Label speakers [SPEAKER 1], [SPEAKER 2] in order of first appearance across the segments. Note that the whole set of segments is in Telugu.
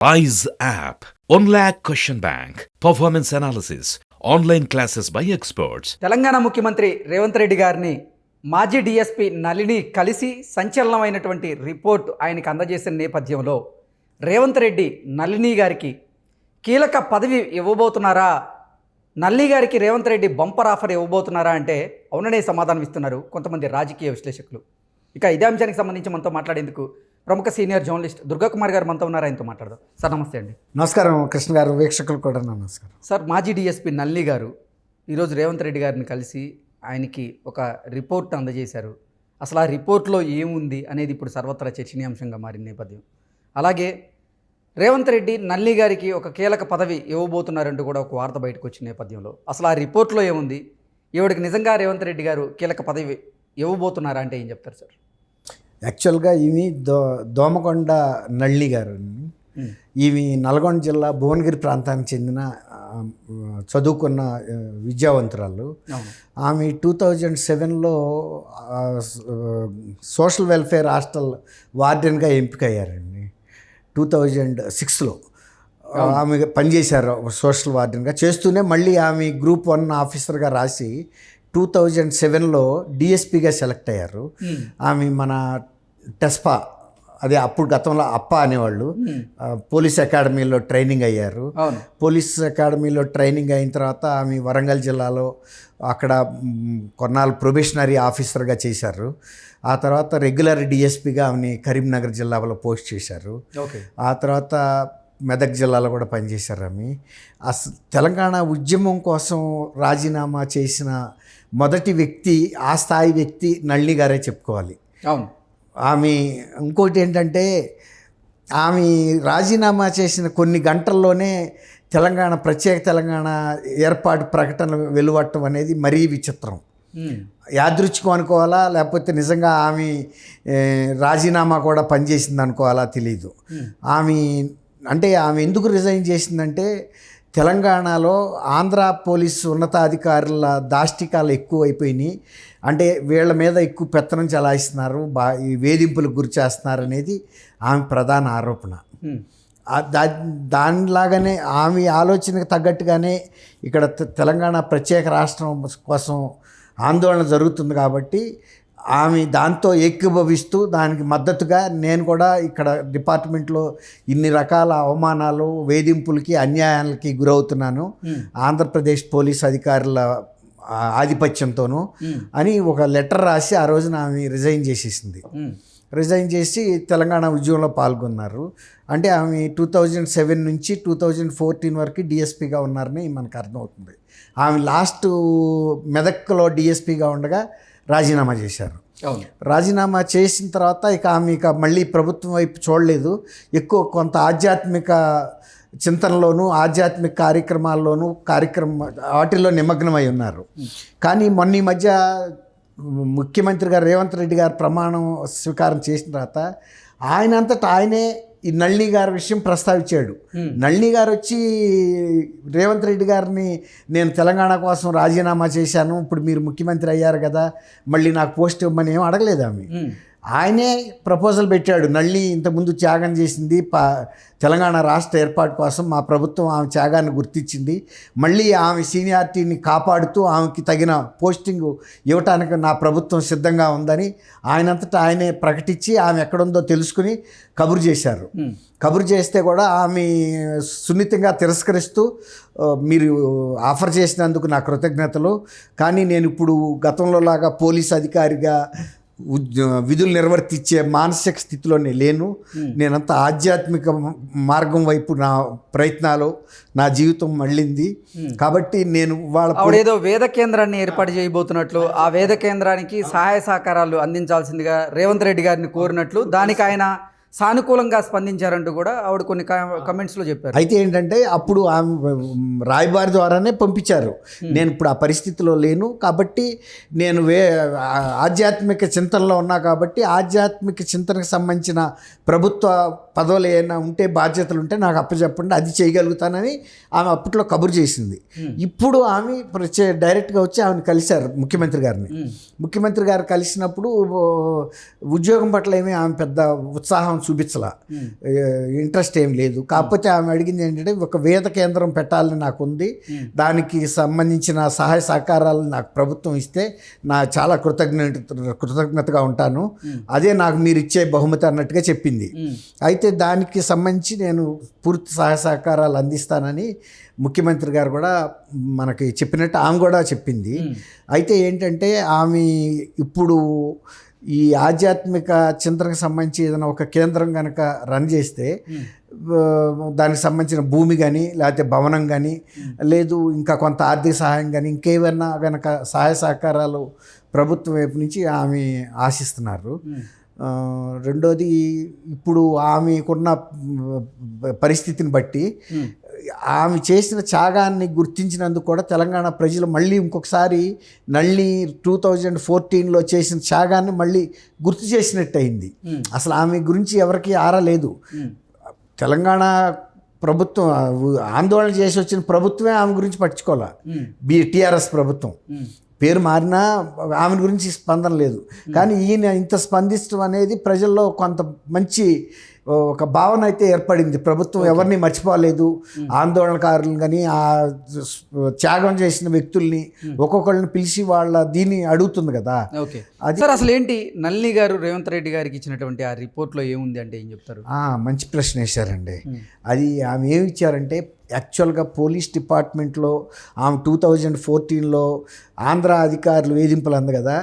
[SPEAKER 1] Rise app. 1 lakh question bank. Performance analysis. Online classes by experts.
[SPEAKER 2] Telangana ముఖ్యమంత్రి రేవంత్ రెడ్డి గారిని మాజీ డీఎస్పీ నళిని కలిసి సంచలనమైనటువంటి రిపోర్ట్ ఆయనకు అందజేసిన నేపథ్యంలో రేవంత్ రెడ్డి నళిని గారికి కీలక పదవి ఇవ్వబోతున్నారా నల్లి గారికి రేవంత్ రెడ్డి బంపర్ ఆఫర్ ఇవ్వబోతున్నారా అంటే అవుననే సమాధానం ఇస్తున్నారు కొంతమంది రాజకీయ విశ్లేషకులు ఇక ఇదే అంశానికి సంబంధించి మనతో మాట్లాడేందుకు ప్రముఖ సీనియర్ జర్నలిస్ట్ దుర్గాకుమార్ గారు మనతో ఉన్నారు ఆయనతో మాట్లాడదాం. సార్ నమస్తే అండి.
[SPEAKER 3] నమస్కారం కృష్ణ గారు వీక్షకులు కూడా నమస్కారం.
[SPEAKER 2] సార్ మాజీ డీఎస్పీ నల్లి గారు ఈరోజు రేవంత్ రెడ్డి గారిని కలిసి ఆయనకి ఒక రిపోర్ట్ అందజేశారు. అసలు ఆ రిపోర్ట్లో ఏముంది అనేది ఇప్పుడు సర్వత్రా చర్చనీయాంశంగా మారిన నేపథ్యం. అలాగే రేవంత్ రెడ్డి నల్లి గారికి ఒక కీలక పదవి ఇవ్వబోతున్నారంటూ కూడా ఒక వార్త బయటకు వచ్చిన నేపథ్యంలో అసలు ఆ రిపోర్ట్లో ఏముంది? ఈవిడికి నిజంగా రేవంత్ రెడ్డి గారు కీలక పదవి ఇవ్వబోతున్నారా అంటే ఏం చెప్తారు సార్?
[SPEAKER 3] యాక్చువల్గా ఇవి దో దోమకొండ నళ్ళి గారు. ఇవి నల్గొండ జిల్లా భువనగిరి ప్రాంతానికి చెందిన చదువుకున్న విద్యావంతురాలు. ఆమె టూ థౌజండ్ సెవెన్లో సోషల్ వెల్ఫేర్ హాస్టల్ వార్డెన్గా ఎంపికయ్యారండి. టూ థౌజండ్ సిక్స్లో ఆమె పనిచేశారు సోషల్ వార్డెన్గా. చేస్తూనే మళ్ళీ ఆమె గ్రూప్ వన్ ఆఫీసర్గా రాసి టూ థౌజండ్ సెవెన్లో డిఎస్పిగా సెలెక్ట్ అయ్యారు. ఆమె మన టెస్పా అదే అప్పుడు గతంలో అప్ప అనేవాళ్ళు ఆ, పోలీస్ అకాడమీలో ట్రైనింగ్ అయ్యారు. పోలీస్ అకాడమీలో ట్రైనింగ్ అయిన తర్వాత ఆమె వరంగల్ జిల్లాలో అక్కడ కొన్నాళ్ళు ప్రొబేషనరీ ఆఫీసర్గా చేశారు. ఆ తర్వాత రెగ్యులర్ డిఎస్పీగా ఆమెని కరీంనగర్ జిల్లాలో పోస్ట్ చేశారు. ఆ తర్వాత మెదక్ జిల్లాలో కూడా పనిచేశారు ఆమె. అస తెలంగాణ ఉద్యమం కోసం రాజీనామా చేసిన మొదటి వ్యక్తి ఆ స్థాయి వ్యక్తి నళిని గారే చెప్పుకోవాలి.
[SPEAKER 2] అవును.
[SPEAKER 3] ఆమె ఇంకోటి ఏంటంటే ఆమె రాజీనామా చేసిన కొన్ని గంటల్లోనే తెలంగాణ ప్రత్యేక తెలంగాణ ఏర్పాటు ప్రకటన వెలువట్టడం అనేది మరీ విచిత్రం. యాదృచ్ఛికం అనుకోవాలా లేకపోతే నిజంగా ఆమె రాజీనామా కూడా పనిచేసింది అనుకోవాలా తెలీదు ఆమె అంటే ఆమె ఎందుకు రిజైన్ చేసిందంటే తెలంగాణలో ఆంధ్ర పోలీసు ఉన్నతాధికారుల దాష్టికాలు ఎక్కువ అయిపోయినాయి అంటే వీళ్ళ మీద ఎక్కువ పెత్తనం చలాయిస్తున్నారు బా ఈ వేధింపులకు గురి చేస్తున్నారు అనేది ఆమె ప్రధాన ఆరోపణ. దా దానిలాగానే ఆమె ఆలోచనకు తగ్గట్టుగానే ఇక్కడ తెలంగాణ ప్రత్యేక రాష్ట్రం కోసం ఆందోళన జరుగుతుంది కాబట్టి ఆమె దాంతో ఏకీభవిస్తూ దానికి మద్దతుగా నేను కూడా ఇక్కడ డిపార్ట్మెంట్లో ఇన్ని రకాల అవమానాలు వేధింపులకి అన్యాయాలకి గురవుతున్నాను. ఆంధ్రప్రదేశ్ పోలీస్ అధికారుల ఆధిపత్యంతోనూ అని ఒక లెటర్ రాసి ఆ రోజున ఆమె రిజైన్ చేసేసింది. రిజైన్ చేసి తెలంగాణ ఉద్యమంలో పాల్గొన్నారు. అంటే ఆమె టూ థౌజండ్ సెవెన్ నుంచి టూ థౌజండ్ ఫోర్టీన్ వరకు డిఎస్పీగా ఉన్నారని మనకు అర్థమవుతుంది. ఆమె లాస్ట్ మెదక్లో డిఎస్పీగా ఉండగా రాజీనామా చేశారు. రాజీనామా చేసిన తర్వాత ఇక ఆమె ఇక మళ్ళీ ప్రభుత్వం వైపు చూడలేదు. ఎక్కువ కొంత ఆధ్యాత్మిక చింతనలోను ఆధ్యాత్మిక కార్యక్రమాల్లోనూ కార్యక్రమ వాటిల్లో నిమగ్నమై ఉన్నారు. కానీ మొన్న ఈ మధ్య ముఖ్యమంత్రి గారు రేవంత్ రెడ్డి గారు ప్రమాణం స్వీకారం చేసిన తర్వాత ఆయన అంతటా ఆయనే ఈ నళిని గారి విషయం ప్రస్తావించాడు. నళిని గారు వచ్చి రేవంత్ రెడ్డి గారిని నేను తెలంగాణ కోసం రాజీనామా చేశాను ఇప్పుడు మీరు ముఖ్యమంత్రి అయ్యారు కదా మళ్ళీ నాకు పోస్ట్ ఇవ్వమని ఏం అడగలేదు ఆమె. ఆయనే ప్రపోజల్ పెట్టాడు. నళ్ళి ఇంతకుముందు త్యాగం చేసింది పా తెలంగాణ రాష్ట్ర ఏర్పాటు కోసం మా ప్రభుత్వం ఆమె త్యాగాన్ని గుర్తించింది. మళ్ళీ ఆమె సీనియారిటీని కాపాడుతూ ఆమెకి తగిన పోస్టింగ్ ఇవ్వటానికి నా ప్రభుత్వం సిద్ధంగా ఉందని ఆయనంతటా ఆయనే ప్రకటించి ఆమె ఎక్కడుందో తెలుసుకుని కబురు చేశారు. కబురు చేస్తే కూడా ఆమె సున్నితంగా తిరస్కరిస్తూ "ఆ, మీరు ఆఫర్ చేసినందుకు నా కృతజ్ఞతలు. కానీ నేను ఇప్పుడు గతంలో లాగా పోలీస్ అధికారిగా విధులు నిర్వర్తించే మానసిక స్థితిలో నేను లేను నేనంత ఆధ్యాత్మిక మార్గం వైపు నా ప్రయత్నాలు నా జీవితం మళ్ళింది. కాబట్టి నేను వాళ్ళ
[SPEAKER 2] ఆవిడేదో వేద కేంద్రాన్ని ఏర్పాటు చేయబోతున్నట్లు ఆ వేద కేంద్రానికి సహాయ సహకారాలు అందించాల్సిందిగా రేవంత్ రెడ్డి గారిని కోరినట్లు దానికి ఆయన సానుకూలంగా స్పందించారంటూ కూడా ఆవిడ కొన్ని కమెంట్స్లో చెప్పారు.
[SPEAKER 3] అయితే ఏంటంటే అప్పుడు ఆమె రాయబారి ద్వారానే పంపించారు. నేను ఇప్పుడు ఆ పరిస్థితిలో లేను కాబట్టి నేను వే ఆధ్యాత్మిక చింతనలో ఉన్నా కాబట్టి ఆధ్యాత్మిక చింతనకు సంబంధించిన ప్రభుత్వ పదవులు ఏమైనా ఉంటే బాధ్యతలు ఉంటే నాకు అప్పచెప్పండి అది చేయగలుగుతానని ఆమె అప్పట్లో కబురు చేసింది. ఇప్పుడు ఆమె ప్రత్యే డైరెక్ట్గా వచ్చి ఆమెను కలిశారు ముఖ్యమంత్రి గారిని. ముఖ్యమంత్రి గారు కలిసినప్పుడు ఉద్యోగం పట్ల ఏమీ ఆమె పెద్ద ఉత్సాహం ఆమె చూపించలా. ఇంట్రెస్ట్ ఏం లేదు. కాకపోతే ఆమె అడిగింది ఏంటంటే ఒక వేద కేంద్రం పెట్టాలని నాకు ఉంది. దానికి సంబంధించిన సహాయ సహకారాలు నాకు ప్రభుత్వం ఇస్తే నా చాలా కృతజ్ఞత కృతజ్ఞతగా ఉంటాను. అదే నాకు మీరు ఇచ్చే బహుమతి అన్నట్టుగా చెప్పింది. అయితే దానికి సంబంధించి నేను పూర్తి సహాయ సహకారాలు అందిస్తానని ముఖ్యమంత్రి గారు కూడా మనకి చెప్పినట్టు ఆమె కూడా చెప్పింది. అయితే ఏంటంటే ఆమె ఇప్పుడు ఈ ఆధ్యాత్మిక చింతనకు సంబంధించి ఏదైనా ఒక కేంద్రం కనుక రన్ చేస్తే ఆ, దానికి సంబంధించిన భూమి కానీ లేకపోతే భవనం కానీ లేదు ఇంకా కొంత ఆర్థిక సహాయం కానీ ఇంకేమన్నా కనుక సహాయ సహకారాలు ప్రభుత్వం వైపు నుంచి ఆమె ఆశిస్తున్నారు. ఆ, రెండోది ఇప్పుడు ఆమెకున్న పరిస్థితిని బట్టి ఆమె చేసిన త్యాగాన్ని గుర్తించినందుకు కూడా తెలంగాణ ప్రజలు మళ్ళీ ఇంకొకసారి నల్లి టూ థౌజండ్ ఫోర్టీన్లో చేసిన త్యాగాన్ని మళ్ళీ గుర్తు చేసినట్టు అయింది అసలు ఆమె గురించి ఎవరికి ఆరా లేదు తెలంగాణ ప్రభుత్వం ఆందోళన చేసి వచ్చిన ప్రభుత్వమే ఆమె గురించి పట్టించుకోవాలి? బి టీఆర్ఎస్ ప్రభుత్వం. పేరు మారినా ఆమె గురించి స్పందన లేదు. కానీ ఈయన ఇంత స్పందించడం అనేది ప్రజల్లో కొంత మంచి ఒక భావన అయితే ఏర్పడింది. ప్రభుత్వం ఎవరిని మర్చిపోలేదు. ఆందోళనకారులను కానీ ఆ త్యాగం చేసిన వ్యక్తుల్ని ఒక్కొక్కళ్ళని పిలిచి వాళ్ళ దీన్ని అడుగుతుంది కదా.
[SPEAKER 2] ఓకే. సార్ అసలు ఏంటి నల్లి గారు రేవంత్ రెడ్డి గారికి ఇచ్చినటువంటి ఆ రిపోర్ట్లో ఏముంది అంటే ఏం చెప్తారు?
[SPEAKER 3] మంచి ప్రశ్న వేశారండి. అది ఆమె ఏమి ఇచ్చారంటే యాక్చువల్గా పోలీస్ డిపార్ట్మెంట్లో ఆమె టూ థౌజండ్ ఫోర్టీన్లో ఆంధ్ర అధికారులు వేధింపులు అంది కదా.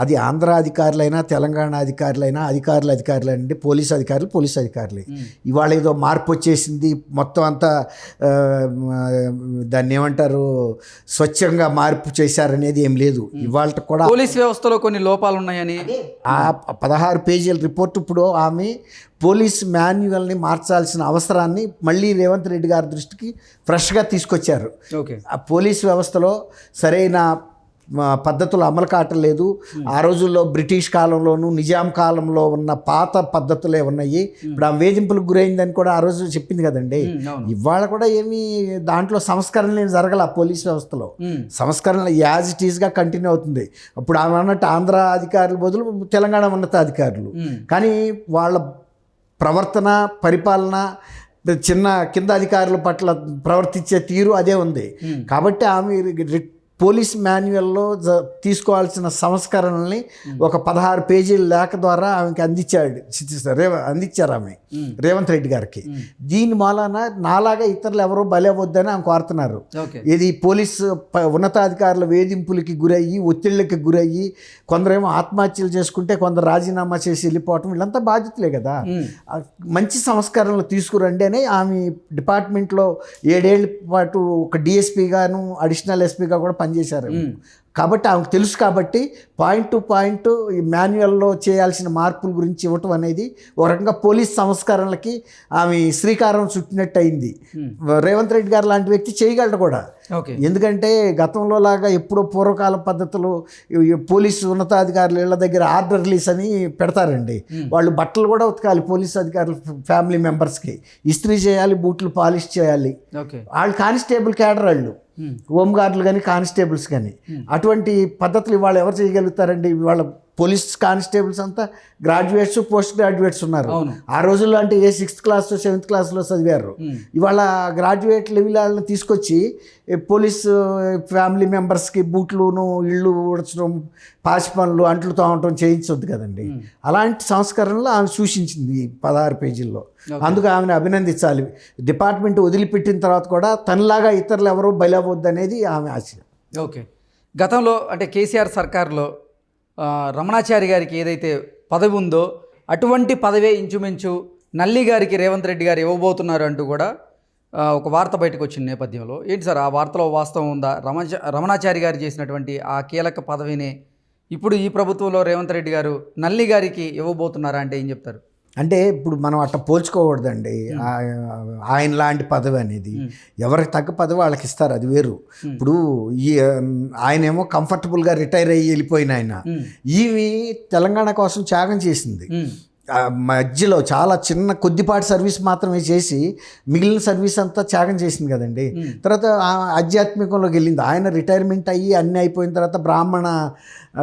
[SPEAKER 3] అది ఆంధ్ర అధికారులైనా తెలంగాణ అధికారులైనా అధికారులు అధికారులండి పోలీస్ అధికారులు పోలీస్ అధికారులే. ఇవాళ ఏదో మార్పు వచ్చేసింది మొత్తం అంతా దాన్ని ఏమంటారు స్వచ్ఛంగా మార్పు చేశారనేది ఏం లేదు. ఇవాళ కూడా
[SPEAKER 2] పోలీస్ వ్యవస్థలో కొన్ని లోపాలు ఉన్నాయని
[SPEAKER 3] ఆ పదహారు పేజీల రిపోర్ట్ ఇప్పుడు ఆమె పోలీస్ మాన్యువల్ని మార్చాల్సిన అవసరాన్ని మళ్ళీ రేవంత్ రెడ్డి గారి దృష్టికి ఫ్రెష్గా తీసుకొచ్చారు. ఆ పోలీస్ వ్యవస్థలో సరైన పద్ధతులు అమలు కావట్లేదు ఆ రోజుల్లో బ్రిటిష్ కాలంలోను నిజాం కాలంలో ఉన్న పాత పద్ధతులే ఉన్నాయి. ఇప్పుడు ఆ వేధింపులకు గురైందని కూడా ఆ రోజు చెప్పింది కదండి.
[SPEAKER 2] అవును.
[SPEAKER 3] ఇవాళ కూడా ఏమీ దాంట్లో సంస్కరణలు జరగల పోలీస్ వ్యవస్థలో. సంస్కరణ యాజ్ ఇట్ ఈస్గా కంటిన్యూ అవుతుంది. అప్పుడు ఆమె అన్నట్టు ఆంధ్ర అధికారుల బదులు తెలంగాణ ఉన్నతాధికారులు కానీ వాళ్ళ ప్రవర్తన పరిపాలన చిన్న కింద అధికారుల పట్ల ప్రవర్తించే తీరు అదే ఉంది. కాబట్టి ఆమె పోలీస్ మాన్యువల్లో జ తీసుకోవాల్సిన సంస్కరణల్ని ఒక పదహారు పేజీల లేఖ ద్వారా ఆమెకి అందించాడు రేవ అందించారు ఆమె రేవంత్ రెడ్డి గారికి. దీని మూలాన నాలాగా ఇతరులు ఎవరో బలవద్దని ఆమె కోరుతున్నారు. ఇది పోలీసు ఉన్నతాధికారుల వేధింపులకి గురయ్యి ఒత్తిళ్ళకి గురయ్యి కొందరేమో ఆత్మహత్యలు చేసుకుంటే కొందరు రాజీనామా చేసి వెళ్ళిపోవటం వీళ్ళంతా బాధ్యతలే కదా. మంచి సంస్కరణలు తీసుకురండి అని ఆమె డిపార్ట్మెంట్లో ఏడేళ్ళ పాటు ఒక డిఎస్పీ గాను అడిషనల్ ఎస్పీగా కూడా పనిచేశారు కాబట్టి ఆమెకు తెలుసు కాబట్టి పాయింట్ టు పాయింట్ ఈ మాన్యువల్లో చేయాల్సిన మార్పుల గురించి ఇవ్వటం అనేది ఒక రకంగా పోలీస్ సంస్కరణలకి ఆమె శ్రీకారం చుట్టినట్టు అయింది రేవంత్ రెడ్డి గారు లాంటి వ్యక్తి చేయగలడు కూడా. ఎందుకంటే గతంలో లాగా ఎప్పుడో పూర్వకాల పద్ధతులు పోలీసు ఉన్నతాధికారులు ఇళ్ళ దగ్గర ఆర్డర్ రిలీజ్ అని పెడతారండి. వాళ్ళు బట్టలు కూడా ఉతకాలి పోలీసు అధికారులు ఫ్యామిలీ మెంబర్స్కి. ఇస్త్రీ చేయాలి బూట్లు పాలిష్ చేయాలి. వాళ్ళు కానిస్టేబుల్ క్యాడర్ వాళ్ళు. హోంగార్డులు కానీ కానిస్టేబుల్స్ కానీ అటువంటి పద్ధతులు ఇవాళ ఎవరు చేయగలుగుతారండి? ఇవాళ పోలీస్ కానిస్టేబుల్స్ అంతా గ్రాడ్యుయేట్స్ పోస్ట్ గ్రాడ్యుయేట్స్ ఉన్నారు. ఆ రోజుల్లో అంటే ఏ సిక్స్త్ క్లాస్ సెవెంత్ క్లాస్లో చదివారు. ఇవాళ గ్రాడ్యుయేట్ లెవెల్ వాళ్ళని తీసుకొచ్చి పోలీస్ ఫ్యామిలీ మెంబర్స్కి బూట్లును ఇళ్ళు ఊడ్చడం పాచి పనులు అంట్లు తోమటం చేయించొద్దు కదండి. అలాంటి సంస్కరణలు ఆమె సూచించింది ఈ పదహారు పేజీల్లో. అందుకు ఆమెను అభినందించాలి. డిపార్ట్మెంట్ వదిలిపెట్టిన తర్వాత కూడా తనలాగా ఇతరులు ఎవరూ బలవద్దు అనేది ఆమె ఆశయం.
[SPEAKER 2] ఓకే. గతంలో అంటే కేసీఆర్ సర్కార్లో రమణాచారి గారికి ఏదైతే పదవి ఉందో అటువంటి పదవే ఇంచుమించు నల్లి గారికి రేవంత్ రెడ్డి గారు ఇవ్వబోతున్నారు అంటూ కూడా ఒక వార్త బయటకు వచ్చిన నేపథ్యంలో. ఏంటి సార్ ఆ వార్తలో వాస్తవం ఉందా? రమణ రమణాచారి గారు చేసినటువంటి ఆ కీలక పదవిని ఇప్పుడు ఈ ప్రభుత్వంలో రేవంత్ రెడ్డి గారు నల్లి గారికి ఇవ్వబోతున్నారా అంటే ఏం చెప్తారు?
[SPEAKER 3] అంటే ఇప్పుడు మనం అట్లా పోల్చుకోకూడదండి. ఆయన లాంటి పదవి అనేది ఎవరికి తగ్గ పదవి వాళ్ళకి ఇస్తారు అది వేరు. ఇప్పుడు ఈ ఆయనేమో కంఫర్టబుల్గా రిటైర్ అయ్యి వెళ్ళిపోయిన ఆయన. ఈవి తెలంగాణ కోసం త్యాగం చేసింది. మధ్యలో చాలా చిన్న కొద్దిపాటి సర్వీస్ మాత్రమే చేసి మిగిలిన సర్వీస్ అంతా త్యాగం చేసింది కదండి. తర్వాత ఆ ఆధ్యాత్మికంలోకి వెళ్ళింది. ఆయన రిటైర్మెంట్ అయ్యి అన్నీ అయిపోయిన తర్వాత బ్రాహ్మణ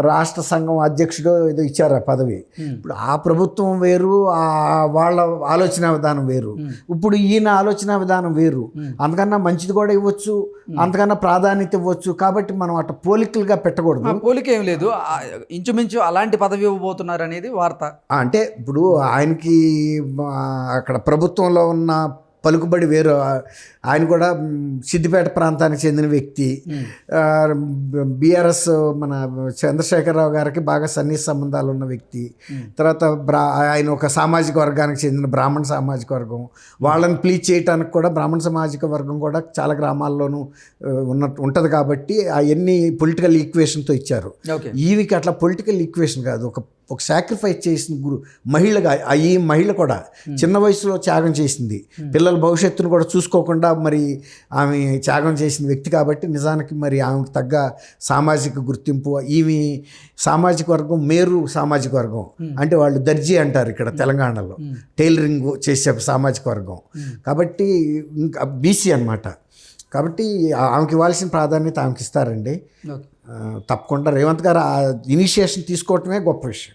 [SPEAKER 3] రాష్ట్ర సంఘం అధ్యక్షుడు ఏదో ఇచ్చారు ఆ పదవి. ఇప్పుడు ఆ ప్రభుత్వం వేరు ఆ వాళ్ళ ఆలోచన విధానం వేరు. ఇప్పుడు ఈయన ఆలోచన విధానం వేరు. అంతకన్నా మంచిది కూడా ఇవ్వచ్చు అంతకన్నా ప్రాధాన్యత ఇవ్వచ్చు. కాబట్టి మనం అట్లా పోలికలుగా పెట్టకూడదు.
[SPEAKER 2] పోలిక ఏం లేదు. ఇంచుమించు అలాంటి పదవి ఇవ్వబోతున్నారు అనేది వార్త.
[SPEAKER 3] అంటే ఇప్పుడు ఆయనకి అక్కడ ప్రభుత్వంలో ఉన్న పలుకుబడి వేరు. ఆయన కూడా సిద్దిపేట ప్రాంతానికి చెందిన వ్యక్తి. బీఆర్ఎస్ మన చంద్రశేఖరరావు గారికి బాగా సన్నిహిత సంబంధాలు ఉన్న వ్యక్తి. తర్వాత బ్రా ఆయన ఒక సామాజిక వర్గానికి చెందిన బ్రాహ్మణ సామాజిక వర్గం. వాళ్ళని ప్లీజ్ చేయటానికి కూడా బ్రాహ్మణ సామాజిక వర్గం కూడా చాలా గ్రామాల్లోనూ ఉన్న ఉంటుంది కాబట్టి అవన్నీ పొలిటికల్ ఈక్వేషన్తో ఇచ్చారు. ఈవికి అట్లా పొలిటికల్ ఈక్వేషన్ కాదు. ఒక ఒక సాక్రిఫైస్ చేసిన గురు మహిళగా ఈ మహిళ కూడా చిన్న వయసులో త్యాగం చేసింది. పిల్లల భవిష్యత్తును కూడా చూసుకోకుండా మరి ఆమె త్యాగం చేసిన వ్యక్తి కాబట్టి నిజానికి మరి ఆమెకు తగ్గ సామాజిక గుర్తింపు ఈమె సామాజిక వర్గం మేరు సామాజిక వర్గం. అంటే వాళ్ళు దర్జీ అంటారు ఇక్కడ తెలంగాణలో. టైలరింగ్ చేసే సామాజిక వర్గం. కాబట్టి ఇంకా బీసీ అన్నమాట. కాబట్టి ఆమెకి ఇవ్వాల్సిన ప్రాధాన్యత ఆమెకి ఇస్తారండి. తప్పకుండా రేవంత్ గారు ఆ ఇనిషియేషన్ తీసుకోవటమే గొప్ప విషయం.